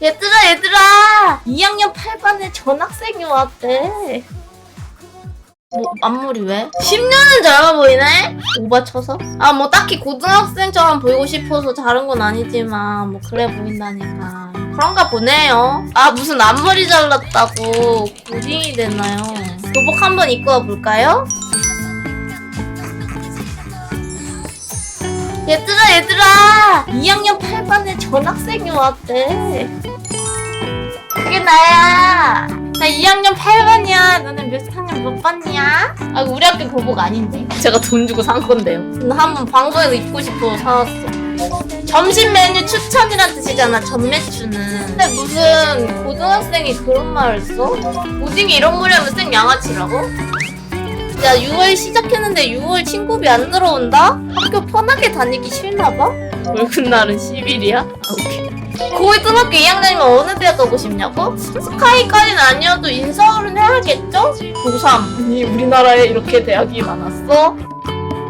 얘들아 얘들아 2학년 8반에 전학생이 왔대 뭐 앞머리 왜? 10년은 젊어 보이네? 오바 쳐서? 아 뭐 딱히 고등학생처럼 보이고 싶어서 다른 건 아니지만 뭐 그래 보인다니까 그런가 보네요 아 무슨 앞머리 잘랐다고 고딩이 됐나요? 교복 한번 입고 와볼까요? 얘들아 얘들아 2학년 8반에 전학생이 왔대 나야 나 2학년 8반이야 너는 몇 학년 몇 반이야? 아 우리 학교 교복 아닌데 제가 돈 주고 산 건데요 근데 한번 방송에서 입고 싶어서 사왔어 점심 메뉴 추천이란 뜻이잖아 전매추는 근데 무슨 고등학생이 그런 말을 써? 오징이 이런 머리 하면 생 양아치라고? 야 6월 시작했는데 6월 친구비 안 들어온다? 학교 편하게 다니기 싫나봐? 월급날은 10일이야? 아 오케이 고등학교 2학년이면 어느 대학 가고 싶냐고? 스카이까지는 아니어도 인서울은 해야겠죠? 고3 아니 우리나라에 이렇게 대학이 많았어?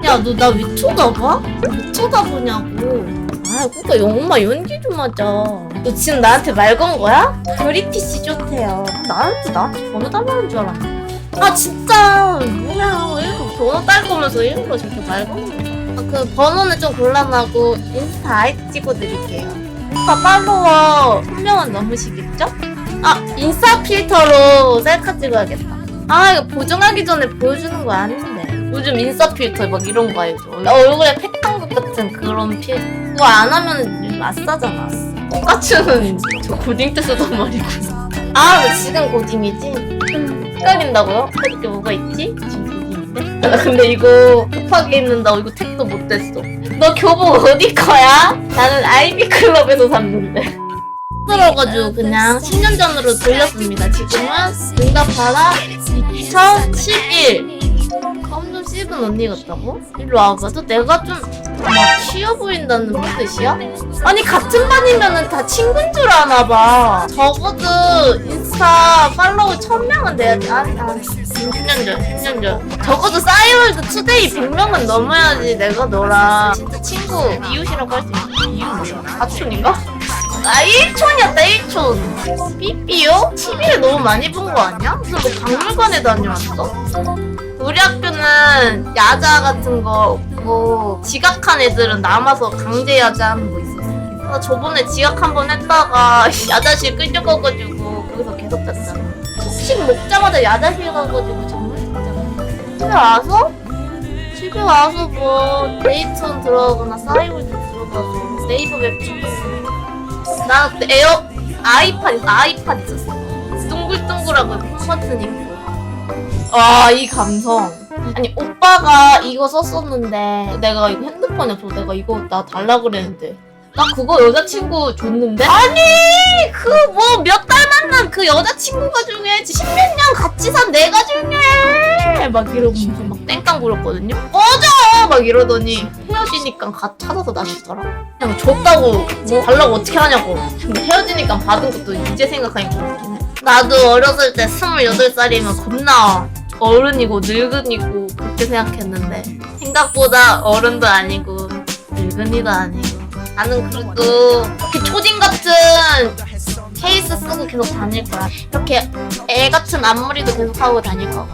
야 너 나 왜 쳐다봐? 왜 쳐다보냐고 아 그니까 엄마 연기 좀 하자 너 지금 나한테 말 건 거야? 브리티시 좋대요 나한테 나한테 번호 달라는 줄 알았네 아 진짜 뭐야 일부러 번호 딸 거면서 일부러 저렇게 말 거는 거야 아, 그 번호는 좀 곤란하고 인스타 아이디 찍어드릴게요 인스타 팔로워 한 명은 넘으시겠죠? 아 인스타 필터로 셀카 찍어야겠다 아 이거 보정하기 전에 보여주는 거 아닌데 요즘 인스타 필터 막 이런 거 알죠 얼굴에 팩한 것 같은 그런 필터 그거 안 하면 아싸잖아 아싸 똑같이는 저 고딩 때 쓰던 말이구나 아너 지금 고딩이지? 음, 헷갈린다고요? 헷갈릴 게 뭐가 있지? 지금 고딩인데? 나 근데 이거 급하게 입는다고 이거 택도 못 됐어 너 교복 어디 거야? 나는 아이비 클럽에서 샀는데 들어가지고 그냥 10년 전으로 돌렸습니다 지금은 응답하라 2011 점점 씹은 언니 같다고? 일로 와봐 또 내가 좀막 쉬워 보인다는 뜻이야? 아니 같은 반이면은 다 친구인 줄 아나 봐 적어도 인스타 팔로우 1000명은 돼야지 아니 아니 10년 전 10년 전 적어도 싸이월드 투데이 100명은 넘어야지 내가 너랑 진짜 친구 이웃이라고 할 수 있어 이웃 뭐야? 사촌인가? 아 1촌이었다 1촌 삐삐요? TV에 너무 많이 본 거 아니야? 무슨 뭐 박물관에 다녀왔어? 우리 학교는 야자 같은 거 없고 지각한 애들은 남아서 강제 야자 하는 거 있었어. 나 저번에 지각 한 번 했다가 야자실 끌려가가지고 거기서 계속 잤잖아. 숙식 먹자마자 야자실 가가지고 잠을 잤잖아. 집에 와서 집에 와서 뭐 데이트온 들어가거나 싸이월드 들어가서 네이버 웹툰 보고 나 에어 아이팟 있- 아이팟 있었어. 둥글둥글하고 버튼 있고. 와, 이 감성. 아니, 오빠가 이거 썼었는데, 내가 이거 핸드폰에 없어. 내가 이거 나 달라 그랬는데. 나 그거 여자친구 줬는데? 아니! 그 뭐 몇 달 만난 그 여자친구가 중요해. 십몇 년 같이 산 내가 중요해! 막 이러면서 막 땡깡 부렸거든요? 꺼져! 막 이러더니 헤어지니까 가 찾아서 나 주더라. 그냥 줬다고 뭐 달라고 어떻게 하냐고. 근데 헤어지니까 받은 것도 이제 생각하니까. 나도 어렸을 때 28살이면 겁나 어른이고 늙은이고 그렇게 생각했는데 생각보다 어른도 아니고 늙은이도 아니고 나는 그래도 이렇게 초딩 같은 케이스 쓰고 계속 다닐 거야. 이렇게 애 같은 앞머리도 계속 하고 다닐 거고